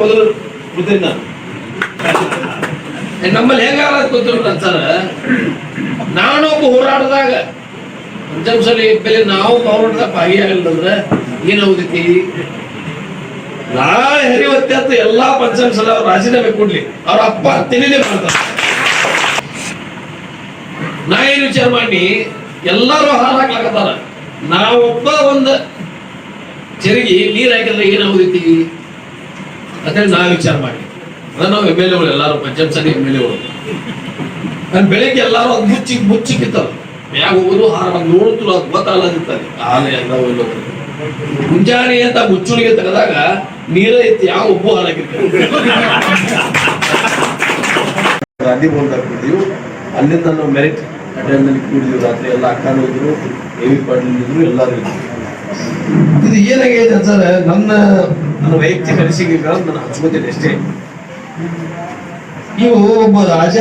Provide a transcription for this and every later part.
ಮೊದಲು ನಾನು ನಮ್ಮಲ್ಲಿ ಹೆಂಗಾರ ಕೂತಿರ್ತ ಸರ್. ನಾನೊಬ್ಬ ಪಂಚಮ ಪಂಚಮಸಲಿ ಬೆಲೆ ನಾವು ಹೋರಾಟದಾಗ ಭಾಗಿಯಾಗಲಿಲ್ಲಂದ್ರೆ ಏನ್ ನಾ ಹೆರಿವತ್ತೆ ಅಂತ ಎಲ್ಲಾ ಪಂಚಮಸಲ ಅವ್ರು ರಾಜೀನಾಮೆ ಕೊಡ್ಲಿ. ಅವ್ರ ಅಪ್ಪ ತಿಳಿದೇ ಮಾಡ್ತಾರೆ. ನಾ ಏನ್ ವಿಚಾರ ಮಾಡಿ, ಎಲ್ಲರೂ ಹಾಳಾಗ್ಲಾಕತ್ತಾರ ನಾವೊಬ್ಬ ಒಂದು ಚೆರಿಗೆ ನೀರ್ ಹಾಕಿದ್ರೆ ಏನ್ ಆಗುದೈತಿ ಅಂತೇಳಿ ನಾ ವಿಚಾರ ಮಾಡಿ. ಅದ ನಾವು ಎಂ ಎಲ್ ಎಗಳು ಎಲ್ಲಾರು ಪಂಚಮಸಲಿ ಎಂ ಎಲ್ ಎಗಳು. ನನ್ ಬೆಳಿಗ್ಗೆ ಎಲ್ಲಾರು ಅದ್ ಮುಚ್ಚಿ ಮುಚ್ಚಿಕ್ಕಿತ್ತಾರ ಯಾವ ಹೋಗೋದು ಹಾರ ನೋಡುತ್ತಲ್ಲ ಅದು ಅಂತಾರೆ ಆಲೆ ಎಲ್ಲ ಹೋಗ್ಲೋದು ಮುಂಜಾನೆ ಅಂತ ಮುಚ್ಚುಳಿಗೆ ತೆಗೆದಾಗ ನೀರ ಇತ್ತು ಯಾವ ಉಬ್ಬು ಹಾಳಾಗಿರ್ತಾರೆ ಗಾಂಧಿ ಭವನದಾಗ ಕೂಡಿದೀವಿ ಅಲ್ಲಿಂದ ನಾವು ಮೆರಿಟ್ ಅಟೆಂಡ್ನಲ್ಲಿ ಕೂಡಿದೀವಿ. ರಾತ್ರಿ ಎಲ್ಲ ಅಕ್ಕನೂ ಇದ್ರು ಎ ವಿ ಪಾಟೀಲ್ ಇದ್ರು ಎಲ್ಲರೂ ಇದ್ರು. ಇದು ಏನಾಗಿದೆ ಸರ್ ನನ್ನ ನನ್ನ ವೈಯಕ್ತಿಕ ಅನಿಸಿಕೆಗಳನ್ನು ನಾನು ಹಂಚ್ಕೋತೀನಿ ಅಷ್ಟೇ. ನೀವು ಒಬ್ಬ ರಾಜ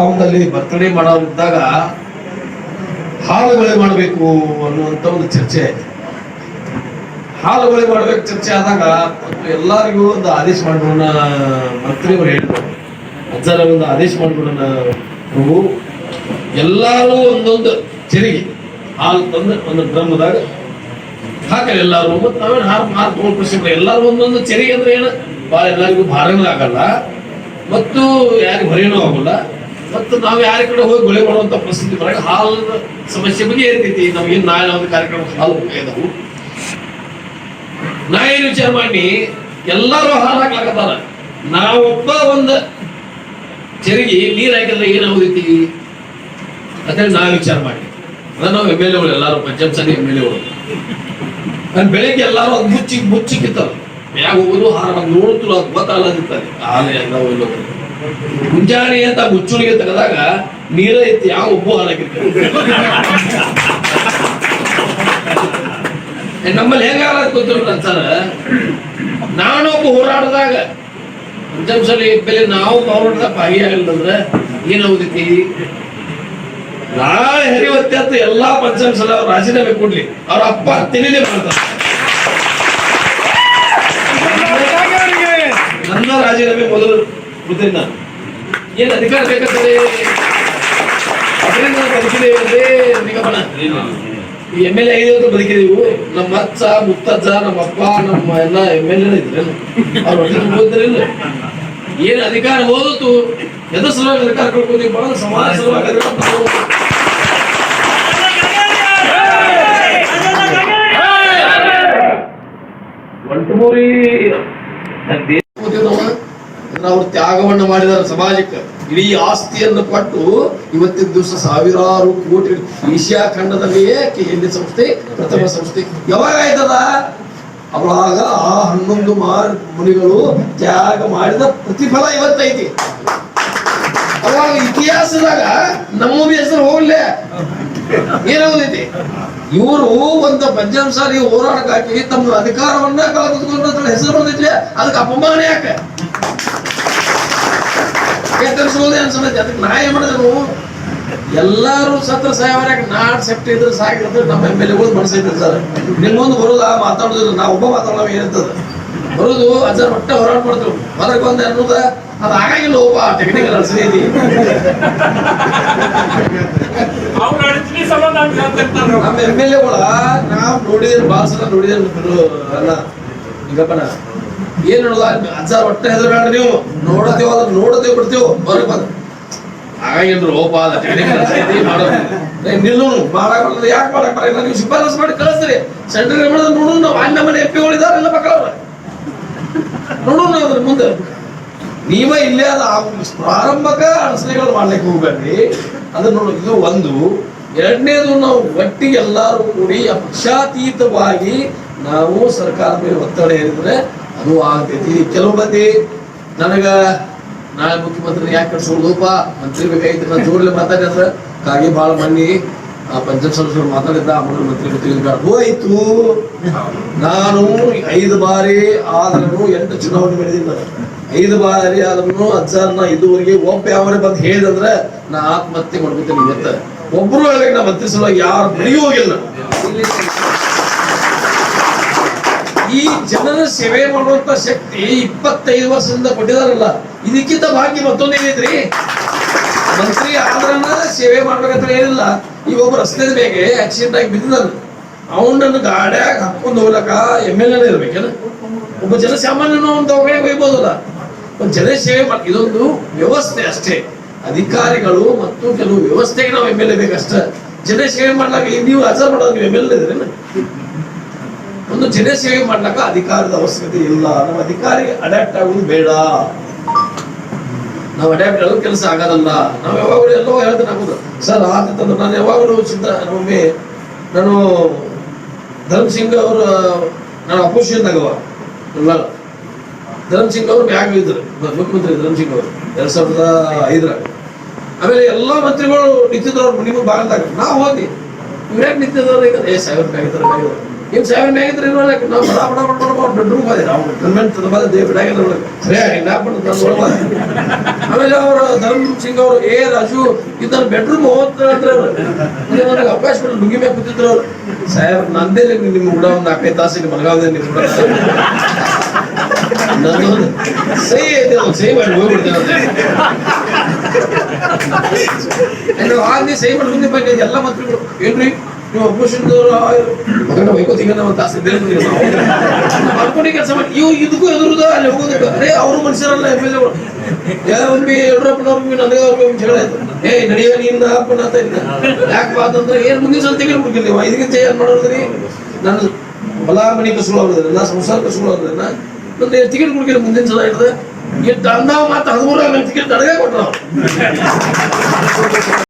ಅವನಲ್ಲಿ ಬರ್ತಡೇ ಮಾಡೋರಿದ್ದಾಗ ಹಾಲುಗಳೇ ಮಾಡಬೇಕು ಅನ್ನುವಂತ ಒಂದು ಚರ್ಚೆ ಆಯ್ತು. ಹಾಲುಗಳೇ ಮಾಡ್ಬೇಕು ಚರ್ಚೆ ಆದಾಗ ಎಲ್ಲರಿಗೂ ಒಂದು ಆದೇಶ ಮಾಡೋಣ ಮಂತ್ರಿಯವರು ಹೇಳಿದ್ರು ಅಜ್ಜರ ಒಂದು ಆದೇಶ ಮಾಡ್ಬಿಡೋಣ ಪ್ರಭು. ಎಲ್ಲರೂ ಒಂದೊಂದು ಚೆರಿಗೆ ಹಾಲು ತಂದು ಒಂದು ಡ್ರಮ್ದಾಗ ಹಾಕಲ್ಲ ಎಲ್ಲಾರು. ಮತ್ತೆ ನಾವೇನು ಹಾರ್ ಮಾರು ತೊಗೊಂಡು ಖುಷಿ ಎಲ್ಲಾರು ಒಂದೊಂದು ಚೆರಿಗೆ ಅಂದ್ರೆ ಏನು? ಭಾಳ ಎಲ್ಲರಿಗೂ ಭಾರನೂ ಆಗಲ್ಲ. ಮತ್ತು ಯಾರಿಗೂ ಹೊರೆನೂ ಆಗಲ್ಲ. ಮತ್ತು ನಾವು ಯಾರ ಕಡೆ ಹೋಗಿ ಗೊಳೆ ಮಾಡುವಂತ ಪರಿಸ್ಥಿತಿ ಬರ ಹಾಲಿನ ಸಮಸ್ಯೆ ಬಗ್ಗೆ ಇರ್ತೈತಿ ನಮ್ಗೆ ನಾಳೆ ಒಂದು ಕಾರ್ಯಕ್ರಮ ಹಾಲು ಇದಾವು ನಾ ಏನು ವಿಚಾರ ಮಾಡಿ ಎಲ್ಲರೂ ಹಾಲು ಹಾಕ್ಲಾಕತ್ತಾರ. ನಾವೊಬ್ಬ ಒಂದು ಚೆರಿಗೆ ನೀರ್ ಹಾಕಿದ್ರೆ ಏನ್ ಆಗುದೈತಿ? ಅಂತೇಳಿ ನಾ ವಿಚಾರ ಮಾಡಿ ಅದ ನಾವು ಎಂ ಎಲ್ ಎಗಳು ಎಲ್ಲಾರು ಸಂಘ ಎಂ ಎಲ್ ಎಗಳು ನನ್ ಬೆಳಿಗ್ಗೆ ಎಲ್ಲಾರು ಅದ್ ಮುಚ್ಚಿ ಮುಚ್ಚಿಕ್ಕಿತ್ತಾರ ಮ್ಯಾಗ ಹೋಗುದು ಹಾರ ನೋಡುತ್ತಲ್ಲ ಅದು ಅಂತಾರೆ ಆಲೆ ಎಲ್ಲ ಹೋಗ್ಲೋದು ಮುಂಜಾನೆ ಅಂತ ಮುಚ್ಚುಳಿಗೆ ತೆಗೆದಾಗ ನೀರ ಇತ್ತು ಯಾವ ಉಬ್ಬು ಹಾಳಾಗಿರ್ತಾರೆ ನಮ್ಮಲ್ಲಿ ಹೆಂಗಾರ ಗೊತ್ತಿರುತ್ತೆ ಸರ್. ನಾನೊಬ್ಬ ಹೋರಾಡಿದಾಗ ಪಂಚಮಸಲಿ ಬೆಲೆ ನಾವು ಹೋರಾಡಿದಾಗ ಭಾಗಿಯಾಗಲಿಲ್ಲಂದ್ರೆ ಏನ್ ಓದಿತಿ ನಾಳೆ ಹರಿವತ್ತೆ ಅಂತ ಎಲ್ಲಾ ಪಂಚಮಸಲ ಅವ್ರು ರಾಜೀನಾಮೆ ಕೊಡ್ಲಿ. ಅವ್ರ ಅಪ್ಪ ತಿಳಿದೇ ಮಾಡ್ತಾರೆ. ನನ್ನ ರಾಜೀನಾಮೆ ಮೊದಲು ಕೂತೀನಿ ನಾನು ಏನ್ ಅಧಿಕಾರ ಬೇಕಾಗ್ತದೆ ಅದರಿಂದ ಬದುಕಿದೆ ನಿಗಮನ. ಈ ಎಂ ಎಲ್ ಎ ಐದು ಬದುಕಿದೀವು ನಮ್ಮ ಅಚ್ಚ ಮುತ್ತಜ್ಜ, ನಮ್ಮ ಅಪ್ಪ, ನಮ್ಮ ಎಲ್ಲ ಎಂ ಎಲ್ ಎ ಇದ್ರೆ ಅವ್ರ ತುಂಬಿದ್ರಿಲ್ಲ ಏನ್ ಅಧಿಕಾರ ಓದಿತು ಎದ್ರ ಸಲುವಾಗಿ ಅಧಿಕಾರ ಕಳ್ಕೊಂಡಿ ಬಹಳ ಸಮಾಜ ಸಲುವಾಗಿ ಒಂಟಮೂರಿ ಅವ್ರು ತ್ಯಾಗವನ್ನು ಮಾಡಿದಾರೆ ಸಮಾಜಕ್ಕೆ. ಇಡೀ ಆಸ್ತಿಯನ್ನು ಪಟ್ಟು ಇವತ್ತಿನ ದಿವಸ ಸಾವಿರಾರು ಕೋಟಿ ಏಷ್ಯಾ ಖಂಡದಲ್ಲಿಯೇ ಕೆ ಸಂಸ್ಥೆ ಪ್ರಥಮ ಸಂಸ್ಥೆ. ಯಾವಾಗ ಆಯ್ತದ? ಅವಾಗ ಆ ಹನ್ನೊಂದು ಮಾರ್ ಮುನಿಗಳು ತ್ಯಾಗ ಮಾಡಿದ ಪ್ರತಿಫಲ ಇವತ್ತೈತಿ. ಅವಾಗ ಇತಿಹಾಸದಾಗ ನಮ್ಮ ಹೆಸರು ಹೋಗ್ಲೇ. ಏನಾಗುದೈತಿ ಇವರು ಒಂದು ಪಂಚಮ ಸಾರಿ ಹೋರಾಟಕ್ಕೆ ಹಾಕಿ ತಮ್ಮ ಅಧಿಕಾರವನ್ನ ಕಳೆದುಕೊಂಡ ಹೆಸರು ಬಂದೈತಿ ಅದಕ್ಕೆ ಅಪಮಾನ ಯಾಕೆ? ಎತ್ತರಿಸೋದೇ ಅನ್ಸಲೈತಿ ಅದಕ್ಕೆ ನಾ ಏನ್ ಮಾಡಿದ್ರು ಎಲ್ಲಾರು ಸತ್ರ ಸಾಹೇಬರ ನಾಡ್ ಸೆಪ್ಟಿ ಇದ್ರೆ ಸಾಕಿರ್ತದೆ ನಮ್ಮ ಎಂ ಎಲ್ ಎಗಳು ಮನಸ್ಸೈತಿ ಸರ್ ನಿಮ್ಮೊಂದು ಆ ಮಾತಾಡೋದಿಲ್ಲ. ನಾ ಒಬ್ಬ ಮಾತಾಡೋ ಏನಿರ್ತದೆ ಬರೋದು ಅಜ್ಜ ಹೊಟ್ಟೆ ಹೋರಾಟ ಮಾಡ್ತೇವೆ. ಹೊರಗೆ ಬಂದ ಅನ್ನೋದ ಅದು ಆಗಾಗಿಲ್ಲ ಒಬ್ಬ ಟೆಕ್ನಿಕಲ್ ಅವ್ರು. ನಮ್ಮ ಎಂ ಎಲ್ ಎಗಳ ನಾವು ನೋಡಿದ್ರೆ ಭಾಳ ಸಲ ನೋಡಿದ್ರೆ ಅಲ್ಲ ಹಿಂಗಪ್ಪನ ಏನ್ ನೋಡಲ್ಲ ಹೊಟ್ಟೆ ಹೆದರ್ಬೇಡ ನೀವು. ನೋಡತೇವ ಅದ್ರ ನೋಡತೇವ್ ಬಿಡ್ತೇವ್. ಹೊರಗೆ ಬಂದ. ಹಾಗೇನ್ರು ಓಪ ಅದ ಟೆಕ್ನಿಕಲ್ ಅನ್ಸೈತಿ ಮಾಡೋದು ನಿಲ್ಲು ಮಾಡಕ್ ಬರ್ತದೆ ಯಾಕೆ ಮಾಡಕ್ ಬರಲ್ಲ ನೀವು ಶಿಫಾರಸ್ ಮಾಡಿ ಕಳಿಸ್ರಿ. ಸೆಂಟ್ರಲ್ ಮಾಡೋದು ನೋಡು ನಾವು ಅಲ್ಲಿ ನಮ್ಮನೆ ಎಂ ಪಿಗಳಿದಾರೆಲ್ಲ ಮಕ್ಕಳವ್ರ ನೋಡೋಣ ಅದ್ರ ಮುಂದೆ. ನೀವ ಇಲ್ಲೇ ಅದ ಪ್ರಾರಂಭಕ ಅಡಚಣೆಗಳು ಮಾಡ್ಲಿಕ್ಕೆ ಹೋಗ್ಬೇಡ್ರಿ. ಅದನ್ನ ನೋಡಿ, ಇದು ಒಂದು. ಎರಡನೇದು ನಾವು ಒಟ್ಟಿಗೆ ಎಲ್ಲರೂ ಕೂಡಿ ಪಕ್ಷಾತೀತವಾಗಿ ನಾವು ಸರ್ಕಾರದ ಮೇಲೆ ಒತ್ತಡ ಏರಿದ್ರೆ ಅದು ಆಗ್ತೈತಿ. ಕೆಲವು ಮಂದಿ, ನನಗ ನಾಳೆ ಮುಖ್ಯಮಂತ್ರಿ ಯಾಕೆ ಕಟ್ಸೋದಪ್ಪ ಮಂತ್ರಿ ಬೇಕಾಗಿತ್ತು ನಾನು ಜೋರ್ಲಿ ಮಾತಾಡಿದ್ರೆ ಕಾಗೆ ಮನ್ನಿ ಆ ಪಂಚಾಯತ್ ಸದಸ್ಯರು ಮಾತಾಡಿದ್ದ, ಆಮೇಲೆ ಮಂತ್ರಿ ಹೋಯ್ತು. ನಾನು ಐದು ಬಾರಿ ಆದ್ರೂ ಎಂಟು ಚುನಾವಣೆ ಬೆಳೆದಿಲ್ಲ ಐದು ಬಾರಿ ಆದ್ರೂ ಅಜ್ಜನ ಇದುವರೆಗೆ ಒಬ್ಬ ಯಾವ್ರೆ ಬಂದು ಹೇಳಿದಂದ್ರೆ ನಾ ಆತ್ಮಹತ್ಯೆ ಮಾಡ್ಕೊತೀನಿ ಒಬ್ರು ಹೇಳಿ ನಾ ಸಲುವಾಗಿ ಯಾರು ಬಳಿಯೂ ಹೋಗಿಲ್ಲ. ಈ ಜನರ ಸೇವೆ ಮಾಡುವಂತ ಶಕ್ತಿ ಇಪ್ಪತ್ತೈದು ವರ್ಷದಿಂದ ಕೊಟ್ಟಿದಾರಲ್ಲ, ಇದಕ್ಕಿಂತ ಭಾಗ್ಯ ಮತ್ತೊಂದೇನೈತ್ರಿ ಮಂತ್ರಿ ಆದ್ರನ್ನ ಸೇವೆ ಮಾಡ್ಬೇಕಂತ ಏನಿಲ್ಲ. ಈ ಒಬ್ಬ ರಸ್ತೆ ಬೇಗೆ ಆಕ್ಸಿಡೆಂಟ್ ಆಗಿ ಬಿದ್ದಿದ್ದಾನೆ ಅವನನ್ನು ಗಾಡ್ಯಾಗ ಹಾಕೊಂಡು ಹೋಗ್ಲಕ್ಕ ಎಂ ಎಲ್ ಎ ಇರ್ಬೇಕೇನ? ಒಬ್ಬ ಜನಸಾಮಾನ್ಯನ ಒಂದು ಒಳಗಡೆ ಒಯ್ಬೋದಲ್ಲ ಒಂದು ಜನ ಸೇವೆ ಮಾಡಿ ಇದೊಂದು ವ್ಯವಸ್ಥೆ ಅಷ್ಟೇ. ಅಧಿಕಾರಿಗಳು ಮತ್ತು ಕೆಲವು ವ್ಯವಸ್ಥೆಗೆ ನಾವು ಎಂ ಎಲ್ ಎ ಬೇಕಷ್ಟೇ. ಜನ ಸೇವೆ ಮಾಡ್ಲಾಕ ನೀವು ಅಜರ್ ಮಾಡೋದು ನೀವು ಎಂ ಎಲ್ ಎ ಇದ್ರೇನ ಒಂದು ಜನ ಸೇವೆ ಮಾಡ್ಲಾಕ ಅಧಿಕಾರದ ಅವಶ್ಯಕತೆ ಇಲ್ಲ. ನಮ್ಮ ಅಧಿಕಾರಿ ಅಡಾಪ್ಟ್ ಆಗುವುದು ಬೇಡ. ನಾವು ಅಡಾಪ್ಟ್ ಆಗೋ ಕೆಲಸ ಆಗೋದಲ್ಲ ನಾವು ಯಾವಾಗಲೂ ಎಲ್ಲೋ ಹೇಳ್ತೇನೆ ಆಗೋದು. ಸರ್ ಆತಂದ್ರೆ ನಾನು ಯಾವಾಗಲೂ ಚಿಂತ ಒಮ್ಮೆ ನಾನು ಧರ್ಮ್ ಸಿಂಗ್ ಅವರು, ನಾನು ಅಪೋಸಿಷನ್ ಆಗವ ಇಲ್ಲ ಧರ್ಮ್ ಸಿಂಗ್ ಅವರು ಬ್ಯಾಗ್ ಇದ್ರು ಮುಖ್ಯಮಂತ್ರಿ ಧರ್ಮಸಿಂಗ್ ಅವರು ಎರಡ್ ಸಾವಿರದ ಐದರಾಗ ಆಮೇಲೆ ಎಲ್ಲಾ ಮಂತ್ರಿಗಳು ನಿಂತಿದ್ರು ಅವ್ರು ನಿಮಗೆ ಭಾಗದಾಗ ನಾವು ಹೋಗಿ ಇವ್ರೇನ್ ನಿಂತಿದ್ರು ಈಗ? ಏ ಸಾವಿರ ರೂಪಾಯಿ ನಿಮ್. ಏನ್ ಸಾವಿರ ಬ್ಯಾಗಿದ್ರೆ ಇರೋಲ್ಲ ನಾವು ಬಡ ಬಡ ಬಡ ಬಡ ಬಡ ಬೆಡ್ರೂಮ್ ಅವ್ರು ನಾವು ಗನ್ಮೆಂಟ್ ಬಾದ ದೇವ್ ನಾನು ಆಮೇಲೆ ಅವರು ಧರ್ಮ್ ಸಿಂಗ್ ಅವರು ಏ, ರಾಜು ಇದನ್ನ ಬೆಡ್ರೂಮ್ ಹೋಗ್ತಾರೆ ಅಂದ್ರೆ ಅವ್ರು. ಮುಂದೆ ನನಗೆ ಅವಕಾಶ ಕೊಟ್ಟು ಲುಂಗಿ ಮೇಲೆ ಕೂತಿದ್ರು ಅವ್ರು. ಸಾಹೇಬ್, ನಂದೇ ನಿಮ್ಮ ಹುಡ ಒಂದು ನಾಲ್ಕೈದು ತಾಸಿಗೆ ಮಲಗಾವದೆ ನಿಮ್ಮ ಕೂಡ ನಂದೊಂದು ಸಹಿ ಐತೆ ಒಂದು ಸಹಿ ಮಾಡಿ ಹೋಗ್ಬಿಡ್ತೇನೆ ಆದ್ಮೇಲೆ ಸಹಿ ಮಾಡಿ ಮುಂದೆ ಬಂದ ಎಲ್ಲ ಮಂತ್ರಿಗಳು, ಏನ್ರಿ? ನೀವು ಅಪೋಸಿಷನ್ ಮಗನ ವೈಕೋತಿಗೆ ನಾವು ತಾಸು ಬೇರೆ ಮಾಡ್ಕೊಂಡು ಕೆಲಸ ಮಾಡಿ ಇವು ಇದಕ್ಕೂ ಎದುರುದ, ಅಲ್ಲಿ ಹೋಗೋದಕ್ಕೆ. ಅರೇ, ಅವರು ಮನುಷ್ಯರಲ್ಲ, ಎಂ ಎಲ್ ಎಗಳು ಯಾರೊಮ್ಮೆ ಯಡಿಯೂರಪ್ಪನವ್ರಿಗೆ ನನಗೆ ಅವ್ರಿಗೆ ಹೇಳಾಯ್ತು ಏ, ನಡೆಯೋ ನಿನ್ನ ಅಪ್ಪನ ಅಂತ ಇದ್ದ ಯಾಕೆ ಅಂತ ಏನು ಮುಂದಿನ ಸಲ ತೆಗೆದು ಬಿಡ್ಕಿಲ್ಲ ಇದಕ್ಕಿಂತ ಏನ್ ಮಾಡೋದ್ರಿ ನನ್ನ ಹೊಲ ಮನೆ ಕಸುಗಳು ನನ್ನ ಸಂಸಾರ ಕಸುಗಳು ನನ್ನ ಟಿಕೆಟ್ ಕೊಡ್ಕಿಲ್ಲ ಮುಂದಿನ ಸಲ ಹಿಡ್ದೆ ಎಷ್ಟು ಅಂದಾವ ಮಾತು ಹದಿಮೂರ ಟಿಕೆಟ್ ನನಗೆ ಕೊಟ್ಟರು